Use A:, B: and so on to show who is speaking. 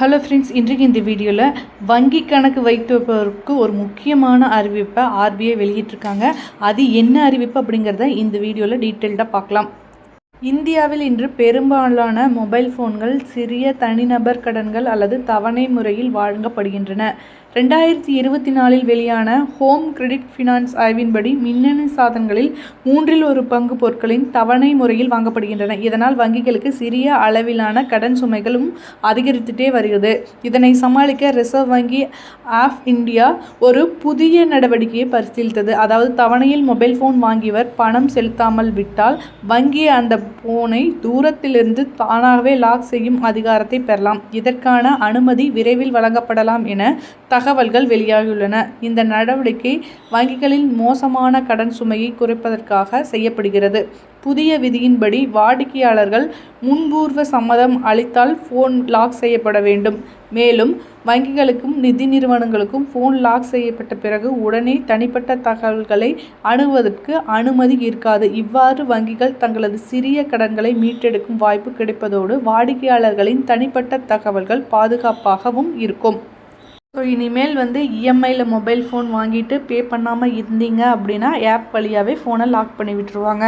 A: Hello friends இன்றைக்கு இந்த வீடியோவில் வங்கி கணக்கு வைத்திருப்பவருக்கு ஒரு முக்கியமான அறிவிப்பை ஆர்பிஐ வெளியிட்டிருக்காங்க. அது என்ன அறிவிப்பு அப்படிங்கிறத இந்த வீடியோவில் டீட்டெயில்டாக பார்க்கலாம். இந்தியாவில் இன்று பெரும்பாலான மொபைல் ஃபோன்கள் சிறிய தனிநபர் கடன்கள் அல்லது தவணை முறையில் வழங்கப்படுகின்றன. ரெண்டாயிரத்தி இருபத்தி நாலில் வெளியான ஹோம் கிரெடிட் ஃபினான்ஸ் ஆய்வின்படி மின்னணு சாதனங்களில் மூன்றில் ஒரு பங்கு பொருட்களின் தவணை முறையில் வாங்கப்படுகின்றன. இதனால் வங்கிகளுக்கு சிறிய அளவிலான கடன் சுமைகளும் அதிகரித்துட்டே வருகிறது. இதனை சமாளிக்க ரிசர்வ் வங்கி ஆஃப் இந்தியா ஒரு புதிய நடவடிக்கையை பரிசீலித்தது. அதாவது தவணையில் மொபைல் ஃபோன் வாங்கியவர் பணம் செலுத்தாமல் விட்டால் வங்கி அந்த ஃபோனை தூரத்திலிருந்து தானாகவே லாக் செய்யும் அதிகாரத்தை பெறலாம். இதற்கான அனுமதி விரைவில் வழங்கப்படலாம் என தகவல்கள் வெளியாகியுள்ளன. இந்த நடவடிக்கை வங்கிகளின் மோசமான கடன் சுமையை குறைப்பதற்காக செய்யப்படுகிறது. புதிய விதியின்படி வாடிக்கையாளர்கள் முன்பூர்வ சம்மதம் அளித்தால் ஃபோன் லாக் செய்யப்பட வேண்டும். மேலும் வங்கிகளுக்கும் நிதி நிறுவனங்களுக்கும் ஃபோன் லாக் செய்யப்பட்ட பிறகு உடனே தனிப்பட்ட தகவல்களை அணுவதற்கு அனுமதி இருக்காது. இவ்வாறு வங்கிகள் தங்களது சிறிய கடன்களை மீட்டெடுக்கும் வாய்ப்பு கிடைப்பதோடு வாடிக்கையாளர்களின் தனிப்பட்ட தகவல்கள் பாதுகாப்பாகவும் இருக்கும். ஸோ இனிமேல் வந்து இஎம்ஐயில் மொபைல் ஃபோன் வாங்கிட்டு பே பண்ணாமல் இருந்தீங்க அப்படின்னா ஆப் வழியாகவே ஃபோனை லாக் பண்ணி விட்டுருவாங்க.